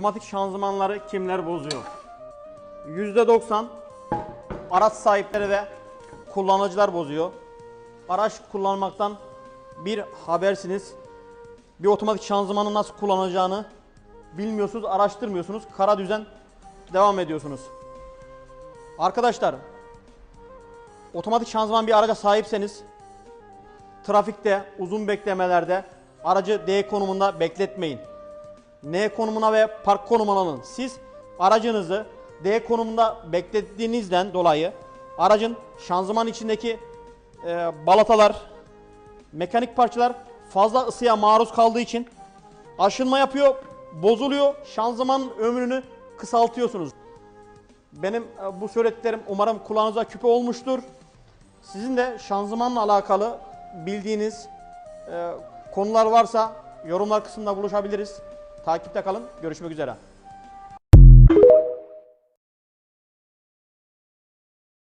Otomatik şanzımanları kimler bozuyor? %90 araç sahipleri ve kullanıcılar bozuyor. Araç kullanmaktan bir habersiniz. Bir otomatik şanzımanı nasıl kullanacağını bilmiyorsunuz, araştırmıyorsunuz. Kara düzen devam ediyorsunuz. Arkadaşlar, otomatik şanzıman bir araca sahipseniz trafikte, uzun beklemelerde aracı D konumunda bekletmeyin. N konumuna ve park konumuna alın. Siz aracınızı D konumunda beklettiğinizden dolayı aracın şanzıman içindeki e, balatalar, mekanik parçalar fazla ısıya maruz kaldığı için aşınma yapıyor, bozuluyor. Şanzımanın ömrünü kısaltıyorsunuz. Benim e, bu söylediklerim umarım kulağınıza küpe olmuştur. Sizin de şanzımanla alakalı bildiğiniz e, konular varsa yorumlar kısmında buluşabiliriz. Takipte kalın. Görüşmek üzere.